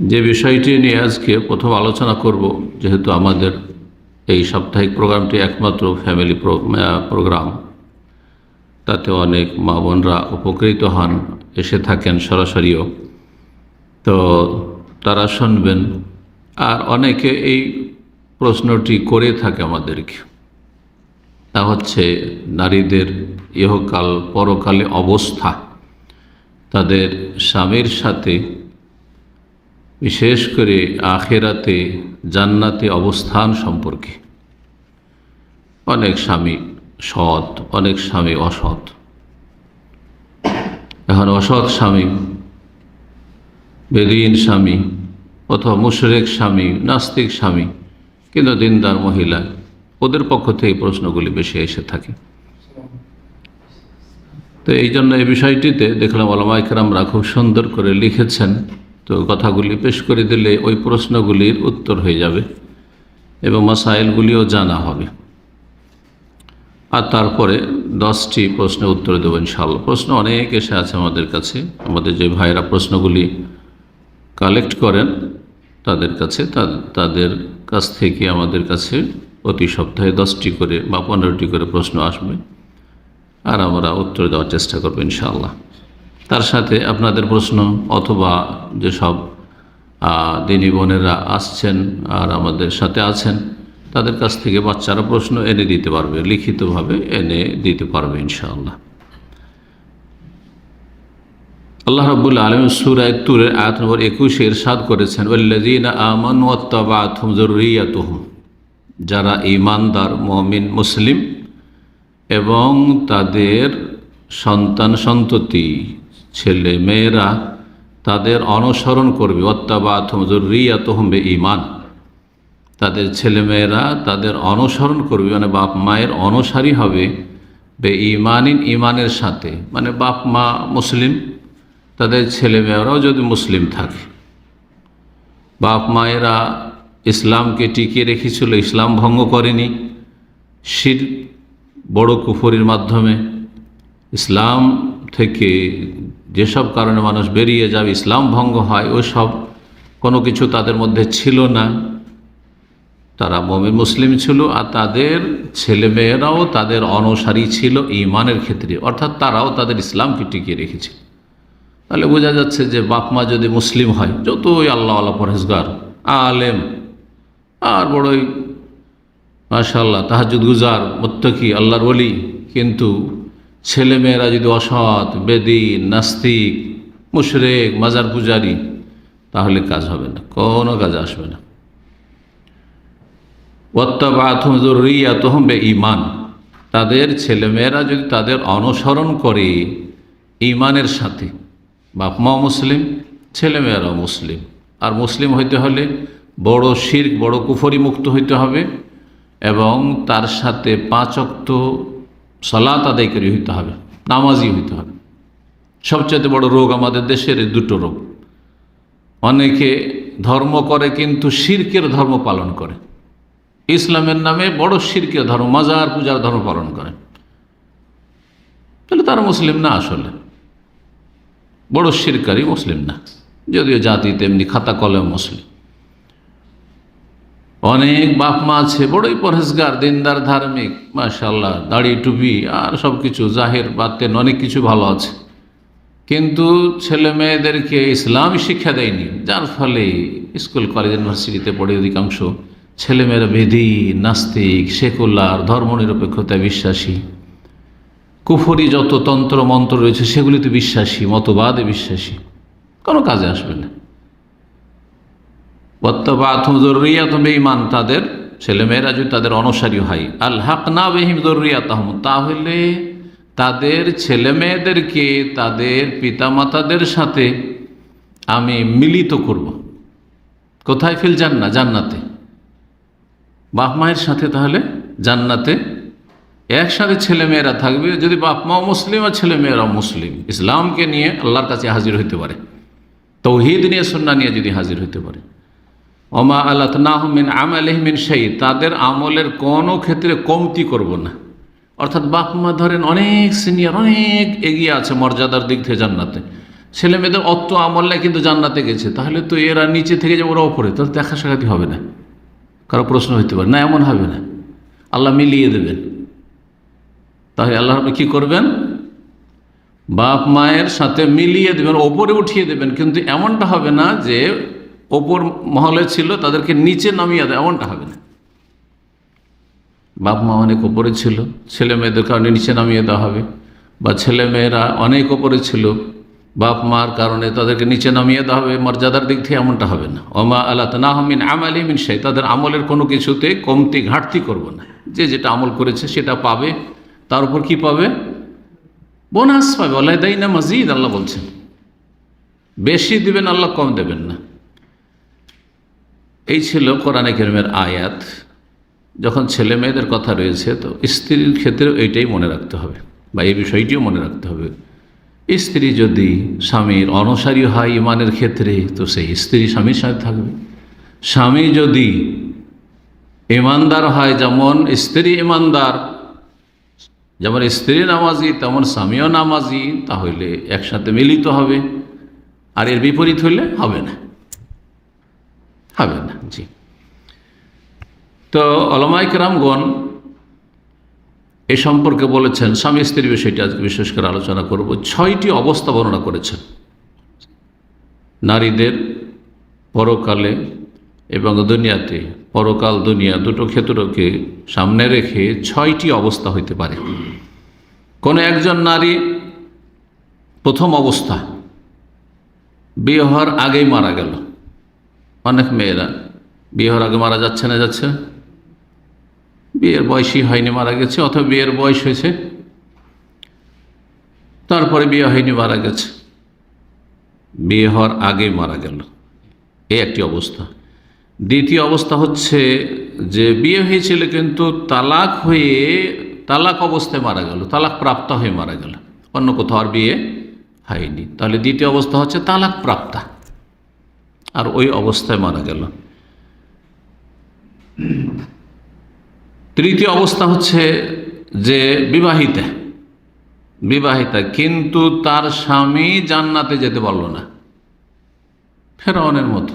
যে বিষয়টি নিয়ে আজকে প্রথম আলোচনা করব, যেহেতু আমাদের এই সাপ্তাহিক প্রোগ্রামটি একমাত্র ফ্যামিলি প্রোগ্রাম, তাতে অনেক মা বোনরা উপকৃত হন, এসে থাকেন সরাসরিও। তো তারা শুনবেন, আর অনেকে এই প্রশ্নটি করে থাকে আমাদেরকে। তা হচ্ছে, নারীদের ইহকাল পরকালে অবস্থা, তাদের স্বামীর সাথে বিশেষ করে আখেরাতে জান্নাতে অবস্থান সম্পর্কে। অনেক স্বামী সৎ, অনেক স্বামী অসৎ। এখন অসৎ স্বামী, বেদিন স্বামী অথবা মুশরেক স্বামী, নাস্তিক স্বামী, কিন্তু দিনদার মহিলা, ওদের পক্ষ থেকে প্রশ্নগুলি বেশি এসে থাকে। তো এই জন্য এই বিষয়টিতে দেখলাম আলমাইকরামরা খুব সুন্দর করে লিখেছেন তো কথাগুলি পেশ করে দিলে ওই প্রশ্নগুলির উত্তর হয়ে যাবে এবং মাসাইলগুলিও জানা হবে। আর তারপরে দশটি প্রশ্নের উত্তর দেবো ইনশাল্লাহ প্রশ্ন অনেক এসে আছে আমাদের কাছে। আমাদের যে ভাইরা প্রশ্নগুলি কালেক্ট করেন তাদের কাছে তাদের কাছ থেকে আমাদের কাছে প্রতি সপ্তাহে দশটি করে বা পনেরোটি করে প্রশ্ন আসবে। আর আমরা উত্তর দেওয়ার চেষ্টা করব ইনশাআল্লাহ। তার সাথে আপনাদের প্রশ্ন অথবা যেসব দিনী বোনেরা আসছেন আর আমাদের সাথে আছেন, তাদের কাছ থেকে বাচ্চারা প্রশ্ন এনে দিতে পারবে, লিখিতভাবে এনে দিতে পারবে ইনশাআল্লাহ। আল্লাহ রবুল্লা আলম সুরায় তুরের আয়াত নম্বর একুশে এরশাদ করেছেন যারা ইমানদার মমিন, মুসলিম এবং তাদের সন্তান সন্ততি ছেলে মেয়েরা তাদের অনুসরণ করবে। অত্যাবাথম জরুরিয়াতহম বে ইমান তাদের ছেলেমেয়েরা তাদের অনুসরণ করবে। মানে বাপ মায়ের অনুসারী হবে বে ইমানিন ইমানের সাথে। মানে বাপ মা মুসলিম, তাদের ছেলেমেয়েরাও যদি মুসলিম থাকে। বাপ মায়েরা ইসলামকে টিকিয়ে রেখেছিল, ইসলাম ভঙ্গ করেনি। শির বড় কুফরির মাধ্যমে ইসলাম থেকে যেসব কারণে মানুষ বেরিয়ে যাবে, ইসলাম ভঙ্গ হয় ওই সব কোনো কিছু তাদের মধ্যে ছিল না। তারা মমিন মুসলিম ছিল আর তাদের ছেলেমেয়েরাও তাদের অনুসারী ছিল ইমানের ক্ষেত্রে, অর্থাৎ তারাও তাদের ইসলামকে টিকিয়ে রেখেছিল তাহলে বোঝা যাচ্ছে যে বাপ মা যদি মুসলিম হয়, যতই আল্লাহ আল্লাহ পরহেজগার, আলেম, আর বড়ই মাশাল্লাহ তাহাজুদ গুজার, মোত্তকি, আল্লাহর বলি কিন্তু ছেলেমেয়েরা যদি অসৎ, বেদিন, নাস্তিক, মুশরেক, মাজার পূজারি, তাহলে কাজ হবে না, কোনো কাজ আসবে না। ওত্তাবাথম জরুরিয়াতহম বে ইমান তাদের ছেলেমেয়েরা যদি তাদের অনুসরণ করে ইমানের সাথে, বাপ মা মুসলিম ছেলেমেয়েরাও মুসলিম। আর মুসলিম হইতে হলে বড় শির্ক, বড় কুফরি মুক্ত হইতে হবে এবং তার সাথে পাঁচ অক্ত সলাত আদায় করে হইতে হবে নামাজি হইতে হবে। সবচেয়ে বড় রোগ আমাদের দেশের দুটো রোগ। অনেকে ধর্ম করে কিন্তু শির্কের ধর্ম পালন করে। ইসলামের নামে বড় শির্কের ধর্ম, মাজার পূজার ধর্ম পালন করে। তাহলে তারা মুসলিম না আসলে? বড় শিরকারী মুসলিম না। যদিও জাতি তেমনি খাতা কলম মুসলিম। অনেক বাপ মা আছে, বড়ই পরহেজগার, দিনদার, ধার্মিক মাশাল্লাহ দাড়ি, টুপি, আর সব কিছু জাহের, বাতেন, অনেক কিছু ভালো আছে। কিন্তু ছেলে মেয়েদেরকে ইসলামী শিক্ষা দেয়নি, যার ফলে স্কুল, কলেজ, ইউনিভার্সিটিতে পড়ে অধিকাংশ ছেলেমেয়েরা বেদি, নাস্তিক, সেকুলার, ধর্মনিরপেক্ষতায় বিশ্বাসী। কুফরি যত তন্ত্র, মন্ত্র রয়েছে, সেগুলিতে বিশ্বাসী, মতবাদে বিশ্বাসী। কোনো কাজে আসবে না। বত্তবাথম জরুরিয়াত বেঈমান, তাদের ছেলেমেয়েরা যদি তাদের অনুসারী হয় আল হাক না বেহিম জরুরিয়াত তাহলে তাদের ছেলে মেয়েদেরকে তাদের পিতামাতাদের সাথে আমি মিলিত করব। কোথায়? ফিল জান্না জান্নাতে। বাপ মায়ের সাথে তাহলে জান্নাতে। একসাথে ছেলে মেয়েরা থাকবে, যদি বাপ মাও মুসলিম আর ছেলে মেয়েরাও মুসলিম। ইসলামকে নিয়ে আল্লাহর কাছে হাজির হইতে পারে। তৌহিদ নিয়ে সন্না নিয়ে যদি হাজির হইতে পারে। ওমা আল্লাহ নাহমিন আমালহমিন সেই তাদের আমলের কোনো ক্ষেত্রে কমতি করব না। অর্থাৎ বাপ মা ধরেন অনেক সিনিয়র, অনেক এগিয়ে আছে মর্যাদার দিক থেকে জান্নাতে। ছেলে মেয়েদের অত আমল নাই কিন্তু জান্নাতে গেছে, তাহলে তো এরা নিচে থেকে যাবে, ওরা ওপরে তাহলে দেখা সাক্ষাৎই হবে না। কারও প্রশ্ন হইতে পারে, না, এমন হবে না। আল্লাহ মিলিয়ে দেবেন। তাহলে আল্লাহ কী করবেন? বাপ মায়ের সাথে মিলিয়ে দেবেন, ওপরে উঠিয়ে দেবেন, কিন্তু এমনটা হবে না যে ওপর মহলে ছিল, তাদেরকে নিচে নামিয়ে দেয়, এমনটা হবে না। বাপ মা অনেক ওপরে ছিল, ছেলে মেয়েদের কারণে নিচে নামিয়ে দেওয়া হবে। বা ছেলে মেয়েরা অনেক ওপরে ছিল, বাপ মার কারণে তাদেরকে নিচে নামিয়ে দেওয়া হবে, মর্যাদার দিক থেকে এমনটা হবে না। ওমা আল্লাহ তাহমিন আমালি মিন সেই তাদের আমলের কোনো কিছুতে কমতি, ঘাটতি করব না। যে যেটা আমল করেছে সেটা পাবে, তার উপর কি পাবে? বোনাস পাবে। আল্লাহ দেয় না মজিদ, আল্লাহ বলছেন, বেশি দিবেন, আল্লাহ কম দেবেন না। এই ছিল কোরআনে কেরমের আয়াত। যখন ছেলে মেয়েদের কথা রয়েছে, তো স্ত্রীর ক্ষেত্রেও এইটাই মনে রাখতে হবে বা এই বিষয়টিও মনে রাখতে হবে। স্ত্রী যদি স্বামীর অনুসারী হয় ইমানের ক্ষেত্রে, তো সেই স্ত্রী স্বামীর সাথে থাকবে। স্বামী যদি ইমানদার হয়, যেমন স্ত্রী ইমানদার, যেমন স্ত্রী নামাজি, তেমন স্বামীও নামাজি, তাহলে একসাথে মিলিত হবে। আর এর বিপরীত হইলে হবে না। হবে না, জি। তো অলমাইক রামগণ এ সম্পর্কে বলেছেন, স্বামী স্ত্রীর বিষয়টি আজকে বিশেষ করে আলোচনা করব। ছয়টি অবস্থা বর্ণনা করেছেন। নারীদের পরকালে এবং দুনিয়াতে, পরকাল, দুনিয়া দুটো ক্ষেত্রকে সামনে রেখে ছয়টি অবস্থা হইতে পারে। কোনো একজন নারী প্রথম অবস্থা, বিয়ে হওয়ার আগেই মারা গেল। অনেক মেয়েরা বিয়ে হওয়ার আগে মারা যাচ্ছে না যাচ্ছে? বিয়ের বয়সই হয়নি, মারা গেছে, অথবা বিয়ের বয়স হয়েছে। তারপরে বিয়ে হয়নি, মারা গেছে। বিয়ে হওয়ার আগেই মারা গেল। এই একটি অবস্থা। দ্বিতীয় অবস্থা হচ্ছে যে বিয়ে হয়েছিল কিন্তু তালাক হয়ে তালাক অবস্থায় মারা গেল, তালাক প্রাপ্ত হয়ে মারা গেল। অন্য কোথাও আর বিয়ে হয়নি। তাহলে দ্বিতীয় অবস্থা হচ্ছে তালাক প্রাপ্তা। আর ওই অবস্থায় মারা গেল। তৃতীয় অবস্থা হচ্ছে যে বিবাহিতা। বিবাহিতা, কিন্তু তার স্বামী জান্নাতে যেতে পারল না। ফেরাউনের মতো।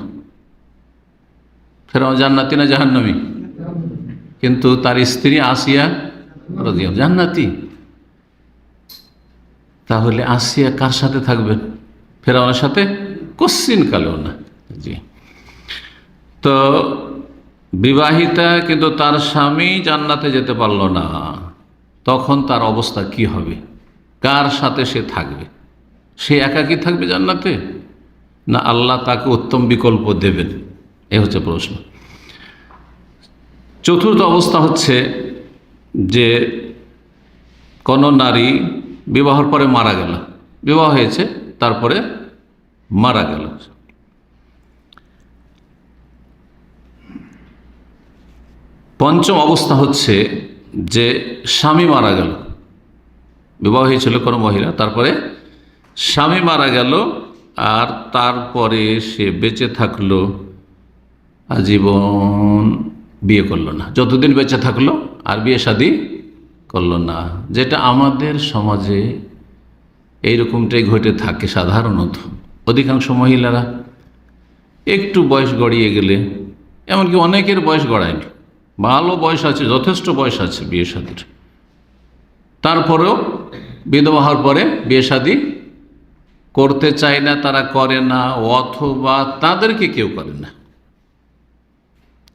ফেরাউন জান্নাতি না জাহান্নামী? কিন্তু তার স্ত্রী আসিয়া রদিয়াম জান্নাতি। তাহলে আসিয়া কার সাথে থাকবেন? ফেরাউনের সাথে কশ্চিন কালেও না। জি। তো বিবাহিতা কিন্তু তার স্বামী জান্নাতে যেতে পারল না। তখন তার অবস্থা কি হবে? কার সাথে সে থাকবে? সে একাকি থাকবে জান্নাতে? না আল্লাহ তাকে উত্তম বিকল্প দেবেন? এ হচ্ছে প্রশ্ন। চতুর্থ অবস্থা হচ্ছে যে কোনো নারী বিবাহর পরে মারা গেল। বিবাহ হয়েছে, তারপরে মারা গেল। পঞ্চম অবস্থা হচ্ছে যে স্বামী মারা গেল। বিবাহ হয়েছিল কোনো মহিলা, তারপরে স্বামী মারা গেল আর তারপরে সে বেঁচে থাকল, আজীবন বিয়ে করল না। যতদিন বেঁচে থাকল আর বিয়ে শাদি করল না। যেটা আমাদের সমাজে এইরকমটাই ঘটে থাকে সাধারণত। অধিকাংশ মহিলারা একটু বয়স গড়িয়ে গেলে, এমনকি অনেকের বয়স গড়ায়নি। ভালো বয়স আছে, যথেষ্ট বয়স আছে বিয়ে শাদির। তারপরেও বিধবা হওয়ার পরে বিয়ে শাদি করতে চায় না, তারা করে না, অথবা তাদেরকে কেউ করে না।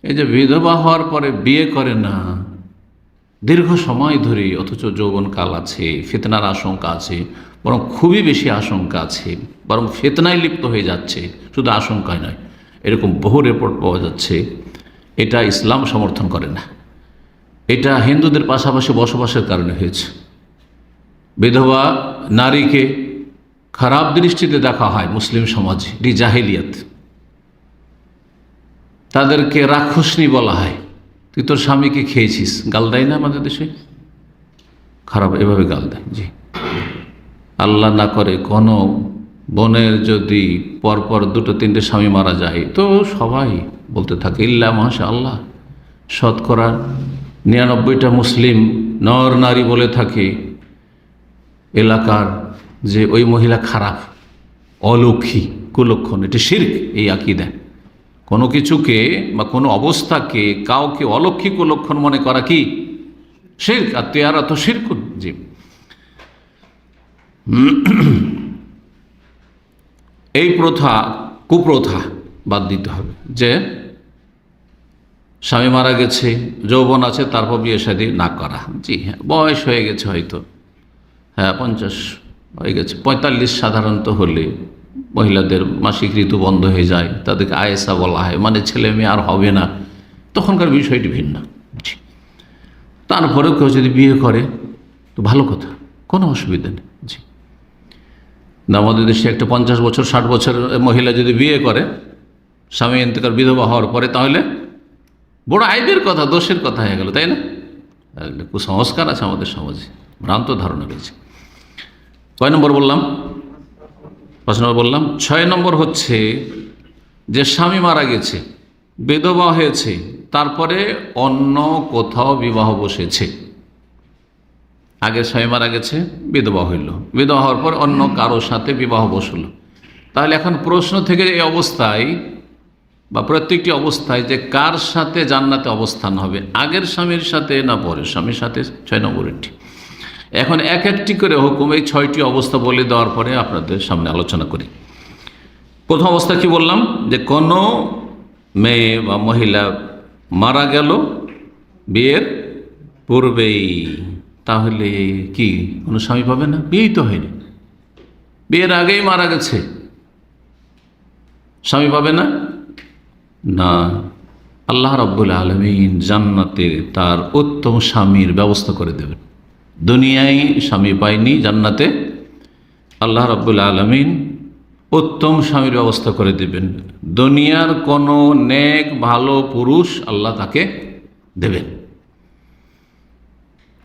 এই যে বিধবা হওয়ার পরে বিয়ে করে না, দীর্ঘ সময় ধরে অথচ যৌবনকাল আছে, ফেতনার আশঙ্কা আছে, বরং খুবই বেশি আশঙ্কা আছে, বরং ফেতনায় লিপ্ত হয়ে যাচ্ছে, শুধু আশঙ্কায় নয়, এরকম বহু রেপোর্ট পাওয়া যাচ্ছে। এটা ইসলাম সমর্থন করে না। এটা হিন্দুদের পাশাপাশি বসবাসের কারণে হয়েছে। বিধবা নারীকে খারাপ দৃষ্টিতে দেখা হয় মুসলিম সমাজে ডি জাহিলিয়াত। তাদেরকে রাক্ষসনি বলা হয়। তুই তোর স্বামীকে খেয়েছিস, গাল দেয় না আমাদের দেশে? খারাপ, এভাবে গাল দেয়, জি। আল্লাহ না করে কোনো বোনের যদি পরপর দুটো তিনটে স্বামী মারা যায়, তো সবাই বলতে থাকে, ইল্লা মাসা আল্লাহ শতকরা নিরানব্বইটা মুসলিম নর নারী বলে থাকে এলাকার যে ওই মহিলা খারাপ অলক্ষী কুলক্ষণ, এটি শির্ক এই আকিদা। কোনো কিছুকে বা কোনো অবস্থাকে কাউকে অলক্ষী কুলক্ষণ মনে করা কি? শির্ক, আর তেয়ারা তো শিরকুন, জি। এই প্রথা, কুপ্রথা বাদ দিতে হবে। যে স্বামী মারা গেছে, যৌবন আছে, তারপর বিয়ে শাদী না করা। জি হ্যাঁ বয়স হয়ে গেছে হয়তো। হ্যাঁ পঞ্চাশ হয়ে গেছে। পঁয়তাল্লিশ সাধারণত হলে মহিলাদের মাসিক ঋতু বন্ধ হয়ে যায়, তাদেরকে আয়েসা বলা হয়। মানে ছেলে মেয়ে আর হবে না। তখনকার বিষয়টি ভিন্ন। তারপরেও কেউ যদি বিয়ে করে, তো ভালো কথা, কোনো অসুবিধা নেই। জি। আমাদের দেশে একটা পঞ্চাশ বছর, ষাট বছর মহিলা যদি বিয়ে করে স্বামী ইন্তেকার বিধবা হওয়ার পরে তাহলে বড় আইবের কথা, দোষের কথা হয়ে গেল, তাই না? কুসংস্কার আছে আমাদের সমাজে, ভ্রান্ত ধারণা রয়েছে। কয় নম্বর বললাম? পাঁচ নম্বর বললাম, ছয় নম্বর হচ্ছে যে স্বামী মারা গেছে, বিধবা হয়েছে, তারপরে অন্য কোথাও বিবাহ বসেছে। আগে স্বামী মারা গেছে, বিধবা হইল। বিধবা হওয়ার পর অন্য কারোর সাথে বিবাহ বসল। তাহলে এখন প্রশ্ন থেকে এই অবস্থায় বা প্রত্যেকটি অবস্থায় যে কার সাথে জান্নাতে অবস্থান হবে, আগের স্বামীর সাথে না পরের স্বামীর সাথে? ছয় নম্বরেরটি এখন এক একটি করে হুকুম, এই ছয়টি অবস্থা বলে দেওয়ার পরে আপনাদের সামনে আলোচনা করি। প্রথম অবস্থা কি বললাম? যে কোনো মেয়ে বা মহিলা মারা গেল বিয়ের পূর্বেই, তাহলে কি কোনো স্বামী পাবে না? বিয়েই তো হয়নি। বিয়ের আগেই মারা গেছে। স্বামী পাবে না? না। আল্লাহ রব্বুল আলমিন জান্নাতে তার উত্তম স্বামীর ব্যবস্থা করে দেবেন। দুনিয়ায় স্বামী পায়নি জান্নাতে। আল্লাহ রব্বুল আলমিন উত্তম স্বামীর ব্যবস্থা করে দেবেন। দুনিয়ার কোনো নেক, ভালো পুরুষ আল্লাহ তাকে দেবেন।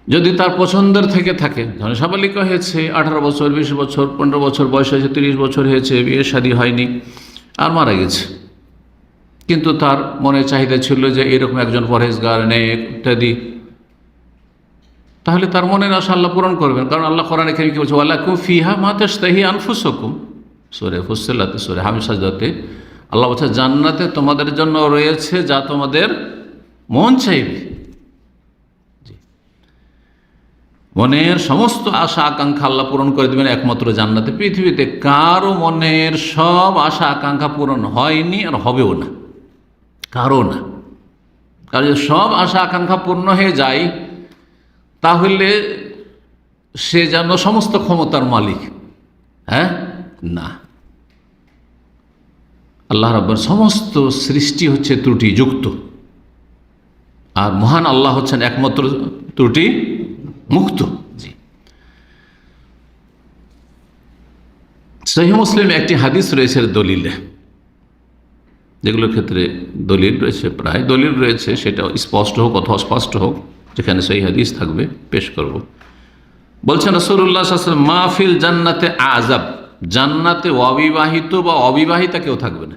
যদি তার পছন্দের থেকে থাকে, ধরেন হয়েছে, আঠারো বছর, বিশ বছর, পনেরো বছর বয়স হয়েছে, তিরিশ বছর হয়েছে, বিয়ে শাদী হয়নি, আর মারা গেছে। কিন্তু তার মনে চাহিদা ছিল যে এরকম একজন পরহেজগার নেক ইত্যাদি। তাহলে তার মনের আশা আল্লাহ পূরণ করবেন। কারণ আল্লাহ কোরআন এখানে কি বলছে আল্লাহ কু ফিহা মাতাহি আনফুসকুম? সোরে ফুসলাতে সোরে হামিসাজাতে আল্লাহ বলছে, জান্নাতে তোমাদের জন্য রয়েছে যা তোমাদের মন চাইবে। মনের সমস্ত আশা, আকাঙ্ক্ষা আল্লাহ পূরণ করে দেবেন। একমাত্র জান্নাতে, পৃথিবীতে কারও মনের সব আশা, আকাঙ্ক্ষা পূরণ হয়নি আর হবেও না। কারও না কারণ যদি সব আশা আকাঙ্ক্ষা পূর্ণ হয়ে যায়, তাহলে সে যেন সমস্ত ক্ষমতার মালিক। হ্যাঁ? না। আল্লাহ রব্বর সমস্ত সৃষ্টি হচ্ছে ত্রুটিযুক্ত আর মহান আল্লাহ হচ্ছেন একমাত্র ত্রুটি মুক্ত। জি। সহি মুসলিম একটি হাদিস রয়েছে দলিলে। যেগুলোর ক্ষেত্রে দলিল রয়েছে প্রায়। দলিল রয়েছে সেটা স্পষ্ট হোক অথবা অস্পষ্ট হোক, যেখানে সেই হাদিস থাকবে, পেশ করব। বলছেন রসুল্লাহ মাহফিল জান্নাতে আজাব জান্নাতে অবিবাহিত বা অবিবাহিতা কেউ থাকবে না।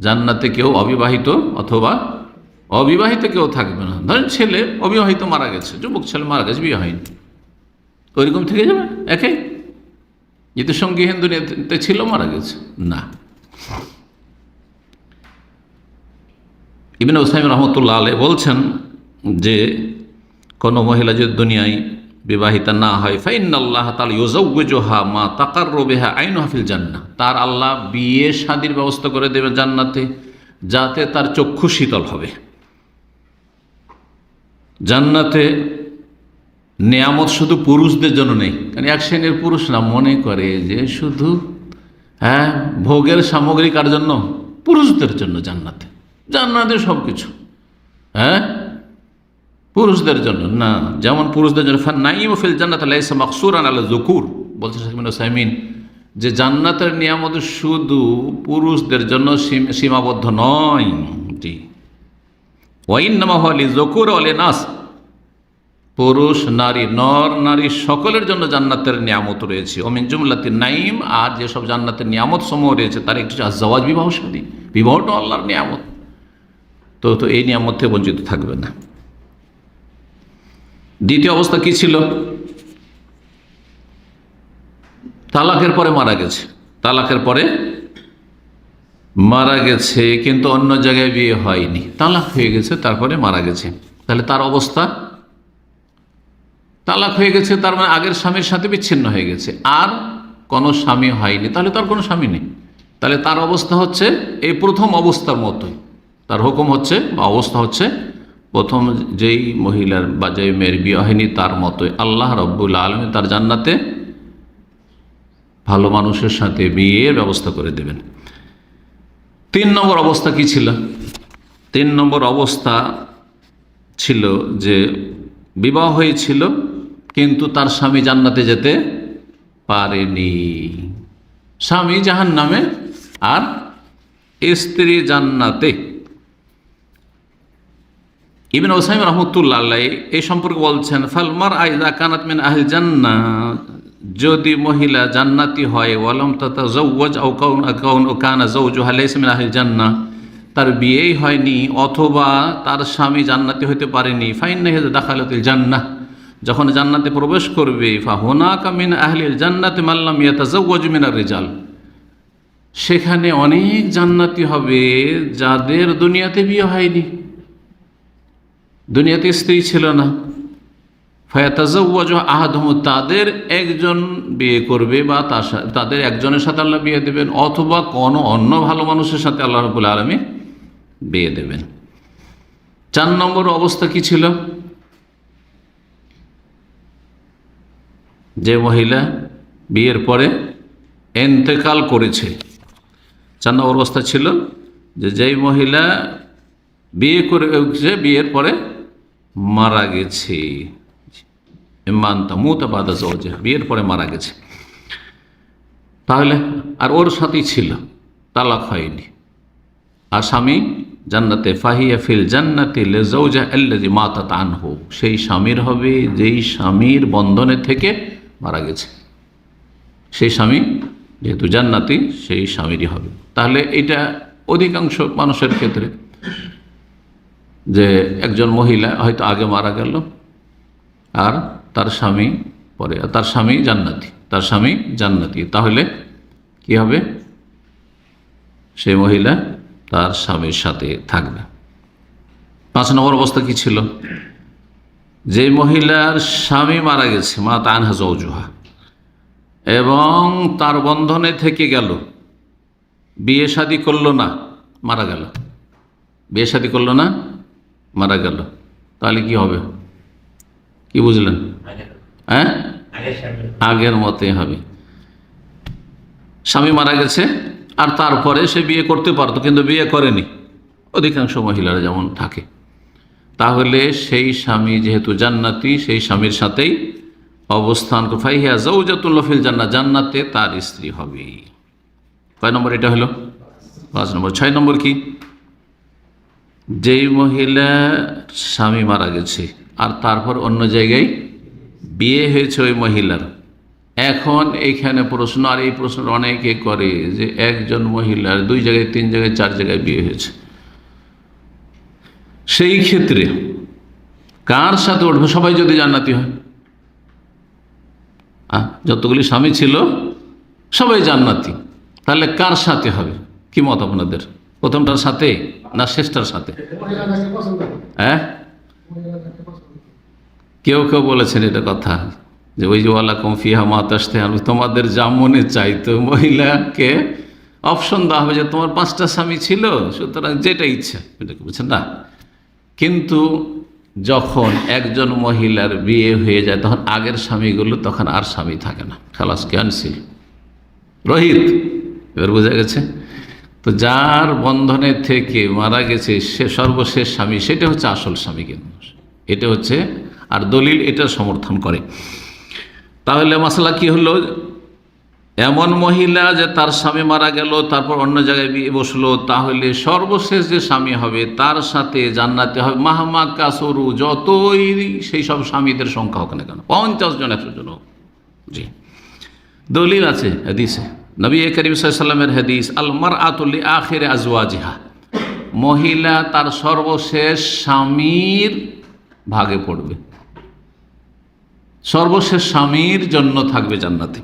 জান্নাতে কেউ অবিবাহিত অথবা অবিবাহিত কেউ থাকবে না। ধরেন ছেলে অবিবাহিত মারা গেছে, যুবক ছেলে মারা গেছে, বিয়ে হয়নি। ওইরকম থেকে যাবে? একে যেহেতু সঙ্গী হিন্দুতে ছিল, মারা গেছে? না। ইবিন ওসাইম রহমতুল্লাহ আলে বলছেন যে, কোনো মহিলা যদি দুনিয়ায় বিবাহিতা না হয় ফাইন আল্লাহ তাল ইউজা মা তাকার রোবেহা আইন হাফিল জান্না তার আল্লাহ বিয়ে শাদির ব্যবস্থা করে দেবে জান্নাতে, যাতে তার চক্ষু শীতল হবে। জান্নাতে নেয়ামত শুধু পুরুষদের জন্য নেই, কারণ এক শ্রেণির পুরুষরা মনে করে যে শুধু হ্যাঁ ভোগের সামগ্রী কার জন্য? পুরুষদের জন্য জান্নাতে। জান্নাতে সব কিছু হ্যাঁ? পুরুষদের জন্য। না, যেমন পুরুষদের জন্য নাইম ফিল জান্নাত লাইসা মাকসুরান আলা জুকুর বলছে শাকিমিন সাইমিন, যে জান্নাতের নিয়ামত শুধু পুরুষদের জন্য সীমাবদ্ধ নয়। জি। ওয়াইন নামা হলি জকুর অলে নাস পুরুষ, নারী, নর, নারী সকলের জন্য জান্নাতের নিয়ামত রয়েছে। অমিন জুমলাতি নাইম আর যেসব জান্নাতের নিয়ামত সমূহ রয়েছে, তার একটি জওয়াজ বিবাহ সাদী। বিবাহটা আল্লাহর নিয়ামত। তো তো এই নিয়ামত থেকে বঞ্চিত থাকবে না। দ্বিতীয় অবস্থা কি ছিল? তালাকের পরে মারা গেছে। তালাকের পরে মারা গেছে, কিন্তু অন্য জায়গায় বিয়ে হয়নি। তালাক হয়ে গেছে, তারপরে মারা গেছে। তাহলে তার অবস্থা? তালাক হয়ে গেছে, তার মানে আগের স্বামীর সাথে বিচ্ছিন্ন হয়ে গেছে। আর কোনো স্বামী হয়নি। তাহলে তার কোনো স্বামী নেই। তাহলে তার অবস্থা হচ্ছে, এই প্রথম অবস্থার মতোই। তার হুকুম হচ্ছে বা অবস্থা হচ্ছে, প্রথম যেই মহিলার বা যেই মেয়ের বিয়ে হয়নি, তার মতোই আল্লাহ রব্বুল আলমী তার জান্নাতে ভালো মানুষের সাথে বিয়ের ব্যবস্থা করে দেবেন। তিন নম্বর অবস্থা কি ছিল? তিন নম্বর অবস্থা ছিল যে বিবাহ হয়েছিল, কিন্তু তার স্বামী জান্নাতে যেতে পারেনি। স্বামী জাহান নামে আর স্ত্রী জান্নাতে। ইবিন ওসাইম রহমতুল্লাহ এই সম্পর্কে বলছেন ফালমার আইদা কানাত মিন আহল জান্না যদি মহিলা জান্নাতি হয়, ওয়ালাম তাতা জৌজ ও কাউন কাউন ও কানা জৌজ হালাইস মিন আহল জান্না তার বিয়েই হয়নি অথবা তার স্বামী জান্নাতি হইতে পারেনি ফাইন নেহে দাখালতিল জান্না যখন জান্নাতে প্রবেশ করবে ফা হোনাকা মিন আহলিল জান্নাতে মাল্লাম ইয়াতাজাওয়াজ মিনার রেজাল সেখানে অনেক জান্নাতি হবে যাদের দুনিয়াতে বিয়ে হয়নি। দুনিয়াতে স্ত্রী ছিল না। ফায়াতাজাওয়াজ আহাদম তাদের একজন বিয়ে করবে বা তাদের একজনের সাথে আল্লাহ বিয়ে দেবেন, অথবা কোনো অন্য ভালো মানুষের সাথে আল্লাহ রবুল আলমী বিয়ে দেবেন। চার নম্বর অবস্থা কি ছিল? যে মহিলা বিয়ের পরে এন্তেকাল করেছে। চার নম্বর অবস্থা ছিল যে যেই মহিলা বিয়ে করে বিয়ের পরে মারা গেছে। মানতা মুতা বাদা জওজে বিয়ের পরে মারা গেছে। তাহলে আর ওর সাথেই ছিল, তালাক হয়নি। আর স্বামী জান্নাতে, ফাহিয়া ফিল জান্নাতি লেজৌজা আল্লাজি মাতা তান হোক সেই স্বামীর হবে, যেই স্বামীর বন্ধনে থেকে মারা গেছে। সেই স্বামী যেহেতু জান্নাতি, সেই স্বামীরই হবে। তাহলে এটা অধিকাংশ মানুষের ক্ষেত্রে যে একজন মহিলা হয়তো আগে মারা গেল আর তার স্বামী পরে তার স্বামী জান্নাতি, তার স্বামী জান্নাতি। তাহলে কি হবে? সেই মহিলা তার স্বামীর সাথে থাকবে। পাঁচ নম্বর অবস্থা কি ছিল? যে মহিলার স্বামী মারা গেছে, মা তানহা জৌজুহা এবং তার বন্ধনে থেকে গেল। বিয়ে শাদি করল না, মারা গেল। বিয়ে শাদি করল না মারা গেল। তাহলে কি হবে? কি বুঝলেন? হ্যাঁ? আগের মতে হবে। স্বামী মারা গেছে, আর তারপরে সে বিয়ে করতে পারতো, কিন্তু বিয়ে করেনি। অধিকাংশ মহিলারা যেমন থাকে। তাহলে সেই স্বামী যেহেতু জান্নাতি, সেই স্বামীর সাথেই অবস্থান ফাইহিয়া জৌজাতুল্লফিল জান্নাত জান্নাতে তার স্ত্রী হবে কয় নম্বর এটা হলো? পাঁচ নম্বর। ছয় নম্বর কি? যেই মহিলা স্বামী মারা গেছে, আর তারপর অন্য জায়গায় বিয়ে হয়েছে ওই মহিলার। এখন এইখানে প্রশ্ন, আর এই প্রশ্ন অনেকে করে যে একজন মহিলার দুই জায়গায়, তিন জায়গায়, চার জায়গায় বিয়ে হয়েছে। সেই ক্ষেত্রে কার সাথে উঠবে? সবাই যদি জান্নাতি হয়। যতগুলি স্বামী ছিল, সবাই জান্নাতি। তাহলে কার সাথে হবে? কি মত আপনাদের? প্রথমটার সাথে না শেষটার সাথে? হ্যাঁ? কেউ কেউ বলেছেন এটা কথা, যে ওই যে ওয়ালা কমফিহা মাতাসতে আমি তোমাদের যা মনে চাইতো মহিলাকে অপশন দেওয়া হবে যে তোমার পাঁচটা স্বামী ছিল, সুতরাং যেটা ইচ্ছা এটাকে বুঝছেন না। কিন্তু যখন একজন মহিলার বিয়ে হয়ে যায়, তখন আগের স্বামীগুলো, তখন আর স্বামী থাকে না। খালাস ক্যান্সিল রোহিত, এবার বোঝা গেছে? তো যার বন্ধনে থেকে মারা গেছে সে সর্বশেষ স্বামী, সেটা হচ্ছে আসল স্বামী কিন্তু। এটা হচ্ছে, আর দলিল এটা সমর্থন করে। তাহলে মশলা কি হলো? এমন মহিলা যে তার স্বামী মারা গেল, তারপর অন্য জায়গায় বিয়ে বসল, তাহলে সর্বশেষ যে স্বামী হবে, তার সাথে জান্নাতে হবে। মাহমা কাসরু, যতই সেই সব স্বামীদের সংখ্যা হোক না কেন, পঞ্চাশ জন একশো জন হোক। জি। দলিল আছে, হাদিসে। নবী করিম সাল্লামের হাদিস আলমার আতুল্লি আখের আজওয়াজিহা। মহিলা তার সর্বশেষ স্বামীর ভাগে পড়বে। সর্বশেষ স্বামীর জন্য থাকবে জান্নাতে।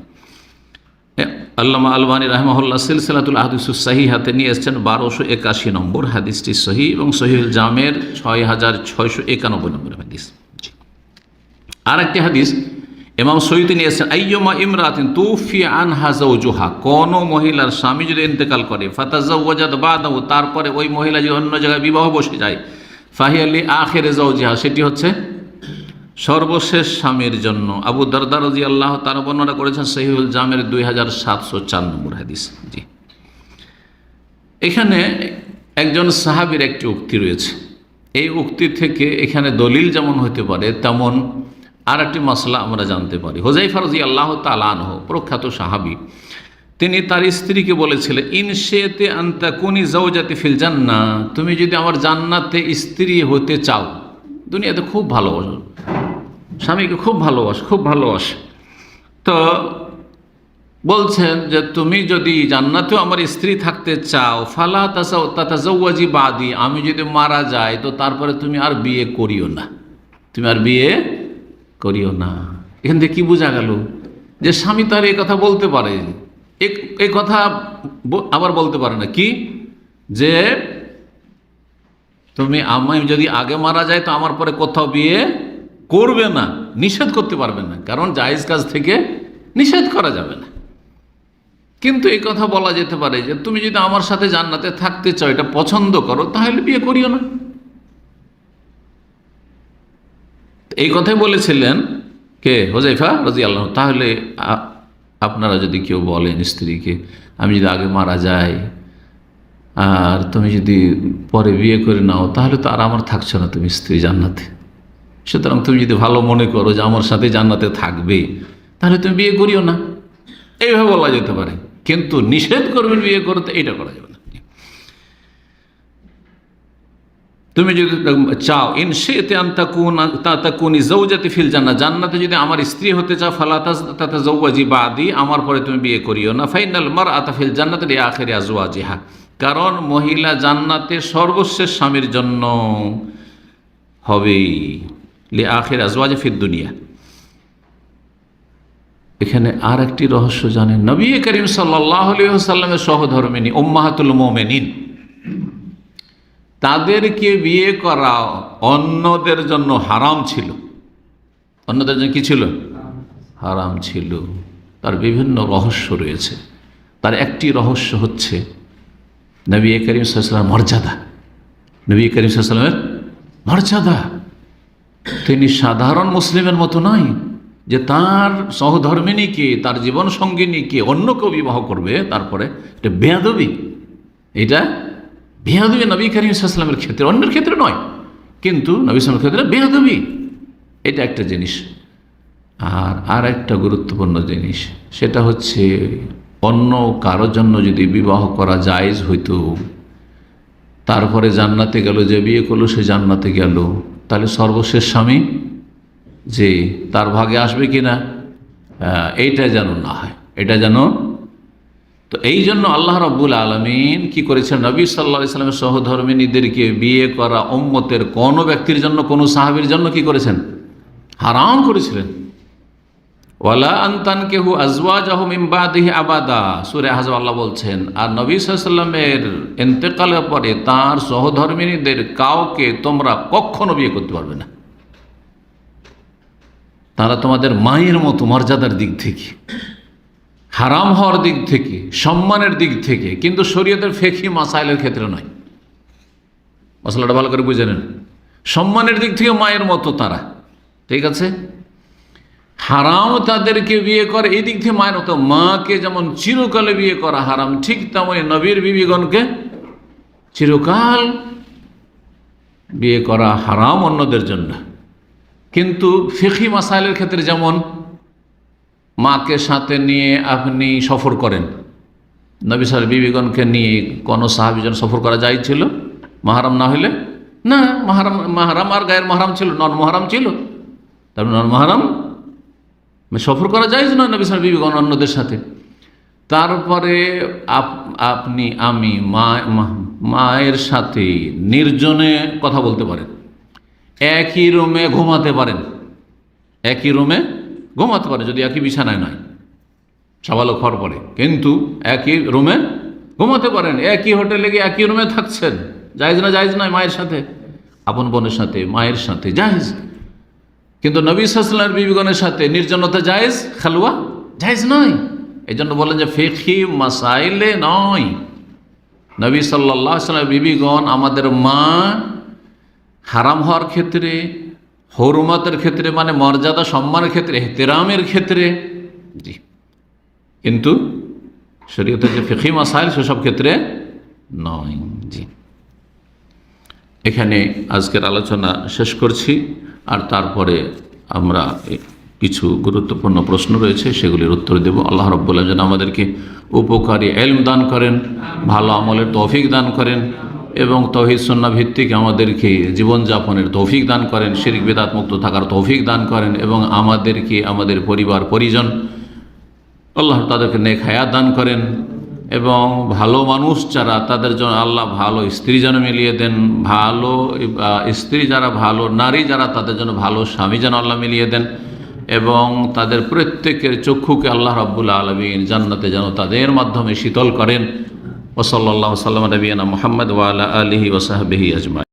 আল্লামা আলবানী রহমহল্লা সিলসিলাতুল আহদিসুসাহি হাতে নিয়ে এসছেন বারোশো একাশি নম্বর হাদিসটি সহি এবং সহিউল জামের ছয় হাজার ছয়শো একানব্বই নম্বর হাদিস। আর একটি হাদিস এমাম সৈয়দি নিয়ে এসছেন আইয়মা ইমরাতিন তুফি আন হাজাউজুহা কোন মহিলার স্বামী যদি ইন্তেকাল করে, ফাতাজাওয়াজাত বাদাউ তারপরে ওই মহিলা যদি অন্য জায়গায় বিবাহ বসে যায় ফাহি ফাহিয়ালি আখেরে জাওজিহা সেটি হচ্ছে সর্বশেষ স্বামীর জন্য। আবু দরদার রাজি আল্লাহ তার বর্ণনা করেছেন সহিউল জামের দুই হাজার সাতশো চার নম্বর হাদিস। জি। এখানে একজন সাহাবির একটি উক্তি রয়েছে। এই উক্তি থেকে এখানে দলিল যেমন হতে পারে, তেমন আর একটি মশলা আমরা জানতে পারি। হোজাইফা রাজি আল্লাহ তালানহ প্রখ্যাত সাহাবি, তিনি তার স্ত্রীকে বলেছিলেন ইনশেতে কুনি জাউজাতি ফিল জান্না, তুমি যদি আমার জান্নাতে স্ত্রী হতে চাও, দুনিয়াতে খুব ভালোবাসো। স্বামীকে খুব ভালোবাস খুব ভালোবাস। তো বলছেন যে, তুমি যদি জান্নাতেও আমার স্ত্রী থাকতে চাও, ফালা তাসাও তাতাজাওয়াজি বাদি, আমি যদি মারা যাই, তো তারপরে তুমি আর বিয়ে করিও না। তুমি আর বিয়ে করিও না। এখান থেকে কী বোঝা গেল? যে স্বামী তার এ কথা বলতে পারে। এই কথা আবার বলতে পারে না। কি? যে তুমি আমি যদি আগে মারা যায় তো আমার পরে কোথাও বিয়ে করবে না, নিষেধ করতে পারবে না। কারণ জায়েজ কাজ থেকে নিষেধ করা যাবে না। কিন্তু এই কথা বলা যেতে পারে যে তুমি যদি আমার সাথে জান্নাতে থাকতে চাও, এটা পছন্দ করো, তাহলে বিয়ে করিও না। এই কথাই বলেছিলেন কে? হোজাইফা রাজি আল্লাহ তাহলে আপনারা যদি কেউ বলেন স্ত্রীকে, আমি যদি আগে মারা যাই, আর তুমি যদি পরে বিয়ে করে নাও, তাহলে তো আর আমার থাকছো না তুমি স্ত্রী জান্নাতে। সুতরাং তুমি যদি ভালো মনে করো যে আমার সাথে জান্নাতে থাকবে, তাহলে তুমি বিয়ে করিও না। এইভাবে বলা যেতে পারে। কিন্তু নিষেধ করবেন বিয়ে করতে এইটা করা যাবে না তুমি যদি, চাও, ইন আন্তাকুন তাকুনি জৌজাতি ফিল জান্নাত জান্নাতে যদি আমার স্ত্রী হতে চাও ফালাতাজ তাতে জৌয়াজি বাদি, আমার পরে তুমি বিয়ে করিও না। ফাইনাল মার আতাফিল জান্নাত রে আখেরে আজওয়াজিহা। কারণ মহিলা জান্নাতে সর্বশেষ স্বামীর জন্য হবে লে আখের আজওয়াজে ফির দুনিয়া। এখানে আর একটি রহস্য জানেন। নবী করিম সাল্লাহ সাল্লামের সহধর্মিনী উম্মাহাতুল মোমেনিন। তাদেরকে বিয়ে করা অন্যদের জন্য হারাম ছিল। অন্যদের জন্য কি ছিল? হারাম ছিল। তার বিভিন্ন রহস্য রয়েছে। তার একটি রহস্য হচ্ছে, নবী করিম সাল্লামের মর্যাদা। নবী করিম সাল্লামের মর্যাদা। তিনি সাধারণ মুসলিমের মতো নয় যে তার সহধর্মিনীকে, তার জীবন সঙ্গিনীকে অন্য কেউ বিবাহ করবে, তারপরে এটা বেয়াদবি। এটা বেয়াদবি নবী করিম ক্ষেত্রে, অন্যের ক্ষেত্রে নয়। কিন্তু নবী সালামের ক্ষেত্রে বেয়াদবি এটা একটা জিনিস। আর আর একটা গুরুত্বপূর্ণ জিনিস, সেটা হচ্ছে অন্য কারোর জন্য যদি বিবাহ করা জায়েজ হইতো, তারপরে জান্নাতে গেল, যে বিয়ে করল সে জান্নাতে গেল, তাহলে সর্বশেষ স্বামী যে তার ভাগে আসবে কি না এইটা যেন না হয়, এটা যেন তো এই জন্য আল্লাহ রব্বুল আলমিন কি করেছেন? নবী সাল্লা ইসলামের সহধর্মিনীদেরকে বিয়ে করা উম্মতের কোনো ব্যক্তির জন্য, কোনো সাহাবির জন্য কি করেছেন? হারাম করেছিলেন। ওয়ালা আন্তান কেহু আজওয়াজ আহমিমবাদিহি আবাদা। সুরে হাজব আল্লাহ বলছেন, আর নবী সাল্লামের এন্তেকালের পরে তার সহধর্মিনীদের কাউকে তোমরা কখনো বিয়ে করতে পারবে না। তারা তোমাদের মায়ের মতো মর্যাদার দিক থেকে। হারাম হওয়ার দিক থেকে, সম্মানের দিক থেকে, কিন্তু শরীয়তের ফেকি মাসাইলের ক্ষেত্রে নয়। মশলাটা ভালো করে বুঝে নেন। সম্মানের দিক থেকে মায়ের মতো তারা, ঠিক আছে? হারাম তাদেরকে বিয়ে করে, এই দিক থেকে মায়ের মতো। মাকে যেমন চিরকালে বিয়ে করা হারাম, ঠিক তেমনই নবীর বিবিগণকে চিরকাল বিয়ে করা হারাম অন্যদের জন্য। কিন্তু ফেকি মাসাইলের ক্ষেত্রে যেমন মাকে সাথে নিয়ে আপনি সফর করেন। নবী সাল বিবিগণকে নিয়ে কোনো সাহাবিজন সফর করা যাই ছিল মাহারাম না হইলে? না, মাহারাম মাহারাম আর গায়ের মাহারাম ছিল নন মহারাম ছিল। তার নন মহারাম? সফর করা যায় নয় নবী সাল বিবিগণ অন্যদের সাথে? তারপরে আপ- আপনি, আমি মা- মায়ের সাথে নির্জনে কথা বলতে পারেন। একই রুমে ঘুমাতে পারেন। একই রুমে ঘুমাতে পারে, যদি একই বিছানায় নয় সাবালক হওয়ার পরে কিন্তু একই রুমে ঘুমাতে পারেন। একই হোটেলে গিয়ে একই রুমে থাকছেন। জায়জ না, জায়জ নয়, মায়ের সাথে। আপন বোনের সাথে, মায়ের সাথে, জায়জ। কিন্তু নবী সাল্লামের বিবিগণের সাথে নির্জনতা জায়েজ খালুয়া জায়েজ নয়। এই জন্য বলেন যে ফেকি মাসাইলে নয়। নবী সাল্লাহ সাল্লামের বিবিগণ আমাদের মা হারাম হওয়ার ক্ষেত্রে হরুমতের ক্ষেত্রে মানে মর্যাদা, সম্মানের ক্ষেত্রে, এহতেরামের ক্ষেত্রে। জি। কিন্তু শরীয়তের যে ফেকি মাসাইল সেসব ক্ষেত্রে নয়। জি। এখানে আজকের আলোচনা শেষ করছি। আর তারপরে আমরা কিছু গুরুত্বপূর্ণ প্রশ্ন রয়েছে, সেগুলির উত্তর দেব। আল্লাহ রব্বুল্লাহ যেন আমাদেরকে উপকারী এলম দান করেন, ভালো আমলের তৌফিক দান করেন। এবং তৌহিদ সন্না ভিত্তিক আমাদেরকে জীবনযাপনের তৌফিক দান করেন, শিরিক বেদাত মুক্ত থাকার তৌফিক দান করেন এবং আমাদেরকে আমাদের পরিবার, পরিজন আল্লাহ তাদেরকে নেক হায়াত দান করেন এবং ভালো মানুষ যারা তাদের জন্য আল্লাহ ভালো স্ত্রী যেন মিলিয়ে দেন, ভালো স্ত্রী যারা ভালো, নারী যারা তাদের জন্য ভালো স্বামী যেন আল্লাহ মিলিয়ে দেন এবং তাদের প্রত্যেকের চক্ষুকে আল্লাহ রাব্বুল আলমিন জান্নাতে যেন তাদের মাধ্যমে শীতল করেন। ওসল্লা সাল্লাম নবীনা মোহাম্মদ ওয়ালা আলহি ওসাহাবিহি আজমা